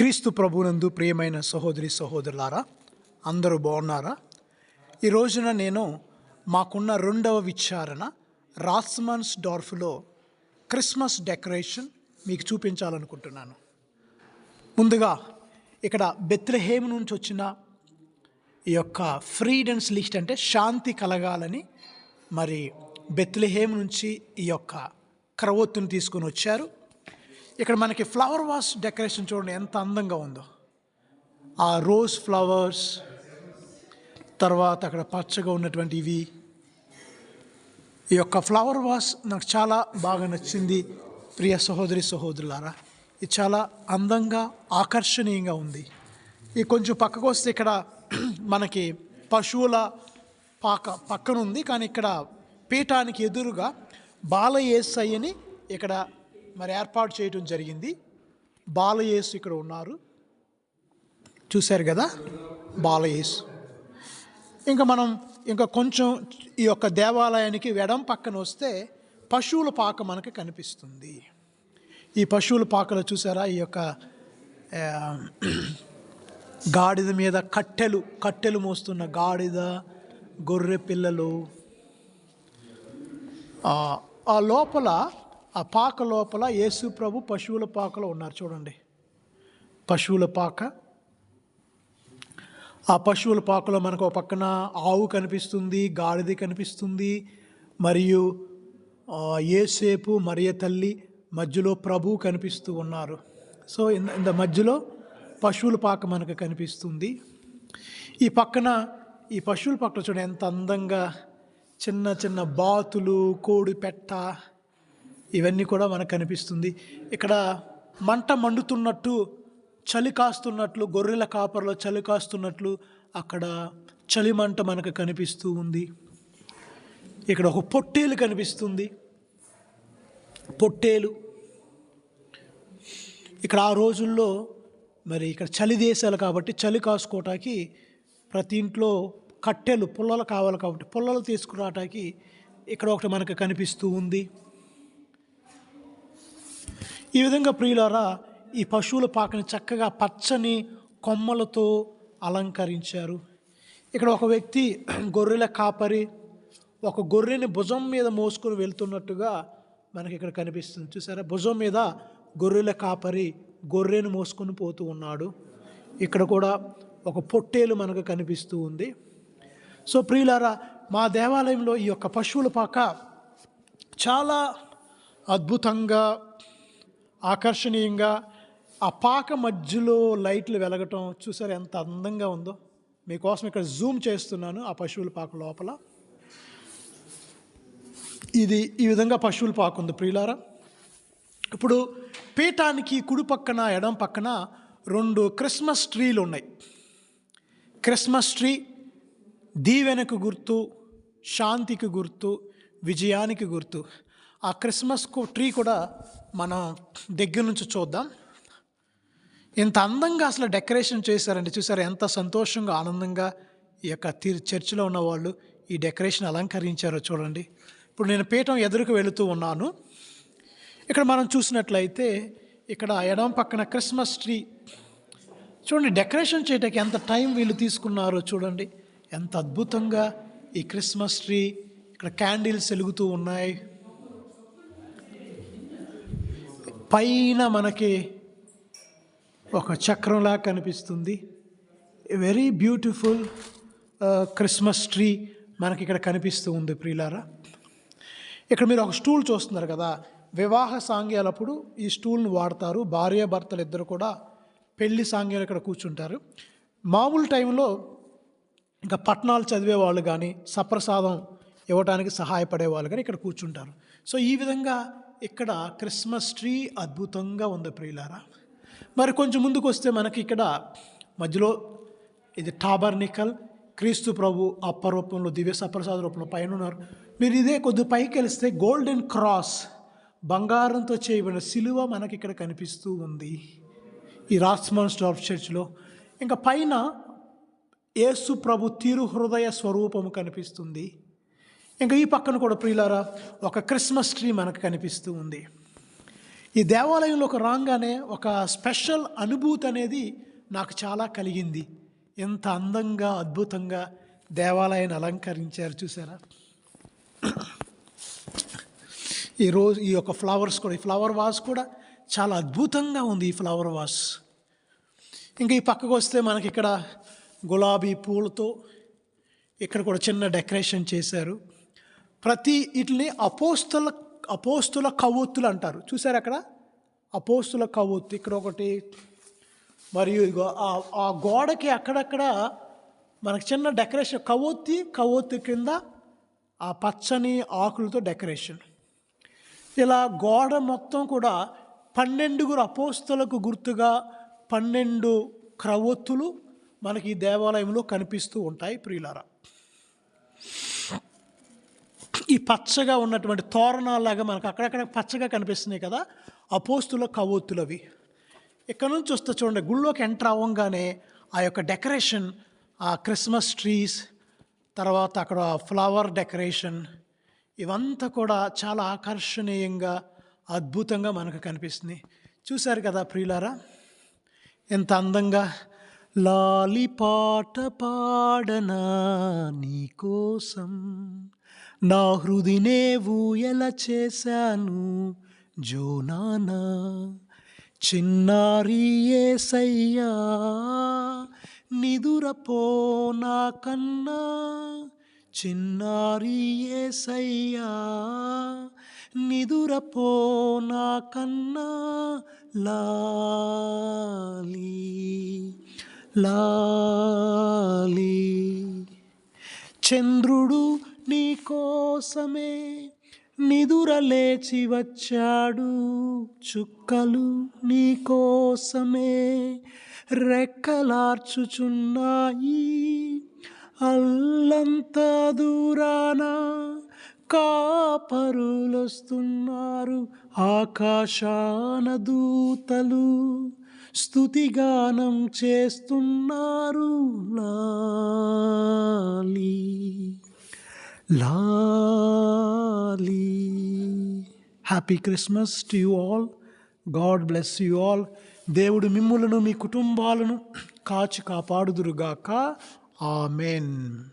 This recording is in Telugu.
క్రీస్తు ప్రభునందు ప్రియమైన సహోదరి సహోదరులారా అందరూ బాగున్నారా? ఈ రోజున నేను మాకున్న రెండవ విచారణ రాస్మన్స్ డార్ఫ్లో క్రిస్మస్ డెకరేషన్ మీకు చూపించాలనుకుంటున్నాను. ముందుగా ఇక్కడ బెత్లహేమ్ నుంచి వచ్చిన ఈ యొక్క ఫ్రీడమ్స్ లిస్ట్ అంటే శాంతి కలగాలని మరి బెత్లహేమ్ నుంచి ఈ యొక్క క్రవొత్తుని తీసుకొని వచ్చారు. ఇక్కడ మనకి ఫ్లవర్ వాస్ డెకరేషన్ చూడండి ఎంత అందంగా ఉందో. ఆ రోజ్ ఫ్లవర్స్ తర్వాత అక్కడ పచ్చగా ఉన్నటువంటి ఇవి. ఈ యొక్క ఫ్లవర్ వాస్ నాకు చాలా బాగా నచ్చింది ప్రియ సహోదరి సహోదరులారా. ఇది చాలా అందంగా ఆకర్షణీయంగా ఉంది. ఈ కొంచెం పక్కకు వస్తే ఇక్కడ మనకి పశువుల పాక పక్కన ఉంది కానీ ఇక్కడ పీఠానికి ఎదురుగా బాలయేసయ్యని ఇక్కడ మరి ఏర్పాటు చేయడం జరిగింది. బాలయేసు ఇక్కడ ఉన్నారు. చూశారు కదా? బాలయేసు. ఇంకా మనం ఇంకా కొంచెం ఈ యొక్క దేవాలయానికి వెడం పక్కన వస్తే పశువుల పాక మనకి కనిపిస్తుంది. ఈ పశువుల పాకలో చూసారా? ఈ యొక్క గాడిద మీద కట్టెలు కట్టెలు మోస్తున్న గాడిద గొర్రె పిల్లలు ఆ లోపల ఆ పాక లోపల యేసు ప్రభు పశువుల పాకలో ఉన్నారు చూడండి. పశువుల పాక. ఆ పశువుల పాకలో మనకు ఒక పక్కన ఆవు కనిపిస్తుంది గాడిద కనిపిస్తుంది మరియు ఏసేపు మరియ తల్లి మధ్యలో ప్రభు కనిపిస్తూ ఉన్నారు. సో ఇంత మధ్యలో పశువుల పాక మనకు కనిపిస్తుంది. ఈ పక్కన ఈ పశువుల పక్కన చూడండి ఎంత అందంగా చిన్న చిన్న బాతులు కోడి పెట్ట ఇవన్నీ కూడా మనకు కనిపిస్తుంది. ఇక్కడ మంట మండుతున్నట్టు చలి కాస్తున్నట్లు గొర్రెల కాపర్లో చలి కాస్తున్నట్లు అక్కడ చలి మంట మనకు కనిపిస్తూ ఉంది. ఇక్కడ ఒక పొట్టేలు కనిపిస్తుంది. పొట్టేలు. ఇక్కడ ఆ రోజుల్లో మరి ఇక్కడ చలి దేశాలు కాబట్టి చలి కాసుకోవటానికి ప్రతి ఇంట్లో కట్టెలు పుల్లలు కావాలి కాబట్టి పుల్లలు తీసుకురావటానికి ఇక్కడ ఒకటి మనకు కనిపిస్తూ ఉంది. ఈ విధంగా ప్రియులారా ఈ పశువుల పాకని చక్కగా పచ్చని కొమ్మలతో అలంకరించారు. ఇక్కడ ఒక వ్యక్తి గొర్రెల కాపరి ఒక గొర్రెని భుజం మీద మోసుకొని వెళ్తున్నట్టుగా మనకి ఇక్కడ కనిపిస్తుంది. చూసారా? భుజం మీద గొర్రెల కాపరి గొర్రెను మోసుకొని పోతూ ఉన్నాడు. ఇక్కడ కూడా ఒక పొట్టేలు మనకు కనిపిస్తూ ఉంది. సో ప్రియులారా మా దేవాలయంలో ఈ యొక్క పశువుల పాక చాలా అద్భుతంగా ఆకర్షణీయంగా ఆ పాక మధ్యలో లైట్లు వెలగటం చూసారు ఎంత అందంగా ఉందో? మీకోసం ఇక్కడ జూమ్ చేస్తున్నాను ఆ పశువుల పాక లోపల. ఇది ఈ విధంగా పశువుల పాక ఉంది ప్రియులారా. ఇప్పుడు పీఠానికి కుడి పక్కన ఎడం పక్కన రెండు క్రిస్మస్ ట్రీలు ఉన్నాయి. క్రిస్మస్ ట్రీ దీవెనకు గుర్తు శాంతికి గుర్తు విజయానికి గుర్తు. ఆ క్రిస్మస్కు ట్రీ కూడా మనం దగ్గర నుంచి చూద్దాం. ఇంత అందంగా అసలు డెకరేషన్ చేశారండి. చూసారు ఎంత సంతోషంగా ఆనందంగా ఈ యొక్క తీర్ చర్చిలో ఉన్న వాళ్ళు ఈ డెకరేషన్ అలంకరించారో చూడండి. ఇప్పుడు నేను పీఠం ఎదురుకు వెళుతూ ఉన్నాను. ఇక్కడ మనం చూసినట్లయితే ఇక్కడ ఎడం పక్కన క్రిస్మస్ ట్రీ. చూడండి డెకరేషన్ చేయడానికి ఎంత టైం వీళ్ళు తీసుకున్నారో చూడండి. ఎంత అద్భుతంగా ఈ క్రిస్మస్ ట్రీ ఇక్కడ క్యాండిల్స్ వెలుగుతూ ఉన్నాయి. పైన మనకి ఒక చక్రంలా కనిపిస్తుంది. వెరీ బ్యూటిఫుల్ క్రిస్మస్ ట్రీ మనకి ఇక్కడ కనిపిస్తూ ఉంది ప్రియులారా. ఇక్కడ మీరు ఒక స్టూల్ చూస్తున్నారు కదా. వివాహ సాంగ్యాలప్పుడు ఈ స్టూల్ను వాడతారు. భార్య భర్తలు ఇద్దరు కూడా పెళ్ళి సాంగ్యాలు ఇక్కడ కూర్చుంటారు. మామూలు టైంలో ఇంకా పట్టణాలు చదివే వాళ్ళు కానీ సప్రసాదం ఇవ్వడానికి సహాయపడే వాళ్ళు కానీ ఇక్కడ కూర్చుంటారు. సో ఈ విధంగా ఇక్కడ క్రిస్మస్ ట్రీ అద్భుతంగా ఉంది ప్రియులారా. మరి కొంచెం ముందుకు వస్తే మనకి ఇక్కడ మధ్యలో ఇది టాబర్నికల్ క్రీస్తు ప్రభు అప్ప రూపంలో దివ్య సప్రసాద రూపంలో పైన ఉన్నారు మీరు ఇదే కొద్ది పైకి వెళిస్తే గోల్డెన్ క్రాస్ బంగారంతో చేయబడిన సిలువ మనకి ఇక్కడ కనిపిస్తూ ఉంది. ఈ రాస్మన్ స్టాప్ చర్చ్లో. ఇంకా పైన యేసు ప్రభు తిరుహృదయ స్వరూపము కనిపిస్తుంది. ఇంకా ఈ పక్కన కూడా ప్రియులారా ఒక క్రిస్మస్ ట్రీ మనకు కనిపిస్తూ ఉంది. ఈ దేవాలయంలోకి రాగానే ఒక స్పెషల్ అనుభూతి అనేది నాకు చాలా కలిగింది. ఎంత అందంగా అద్భుతంగా దేవాలయాన్ని అలంకరించారు చూసారా? ఈ రోజు ఈ యొక్క ఫ్లవర్స్ కూడా ఈ ఫ్లవర్ వాస్ కూడా చాలా అద్భుతంగా ఉంది ఈ ఫ్లవర్ వాస్. ఇంకా ఈ పక్కకు వస్తే మనకి ఇక్కడ గులాబీ పూలతో ఇక్కడ కూడా చిన్న డెకరేషన్ చేశారు. ప్రతి వీటిని అపోస్తుల అపోస్తుల కవ్వొత్తులు అంటారు. చూసారు అక్కడ? అపోస్తుల కవ్వొత్తు ఇక్కడ ఒకటి. మరియు ఇగో ఆ- గోడకి అక్కడక్కడ మనకి చిన్న డెకరేషన్ కవ్వొత్తి కవ్వొత్తి కింద ఆ పచ్చని ఆకులతో డెకరేషన్. ఇలా గోడ మొత్తం కూడా పన్నెండుగురు అపోస్తులకు గుర్తుగా పన్నెండు క్రవొత్తులు మనకి ఈ దేవాలయంలో కనిపిస్తూ ఉంటాయి ప్రియులారా. ఈ పచ్చగా ఉన్నటువంటి తోరణాలాగా మనకు అక్కడక్కడ పచ్చగా కనిపిస్తున్నాయి కదా అపోస్తుల కవోత్తులు అవి ఇక్కడ నుంచి వస్తే చూడండి గుళ్ళోకి ఎంటర్ అవ్వగానే ఆ యొక్క డెకరేషన్ ఆ క్రిస్మస్ ట్రీస్ తర్వాత అక్కడ ఫ్లవర్ డెకరేషన్ ఇవంతా కూడా చాలా ఆకర్షణీయంగా అద్భుతంగా మనకు కనిపిస్తుంది. చూశారు కదా ప్రియులారా? ఎంత అందంగా లాలి పాట పాడనా నీకోసం నా హృదినేవు ఎలా చేశాను జోనానా. చిన్నారి ఏసయ్యా నిదురపో నా కన్నా. చిన్నారి ఏసయ్యా నిదురపో నా కన్నా. లాలి లాలి. చంద్రుడు నీకోసమే నిదురలేచి నిదుర లేచి వచ్చాడు. చుక్కలు నీకోసమే రెక్కలార్చుచున్నాయి. అల్లంత దూరాన కాపరులొస్తున్నారు. ఆకాశాన దూతలు స్తుతిగానం చేస్తున్నారు. నా లాలి. Happy Christmas to you all God bless you all దేవుడు మిమ్ములను మీ కుటుంబాలను కాచి కాపాడుదురుగాక. ఆమెన్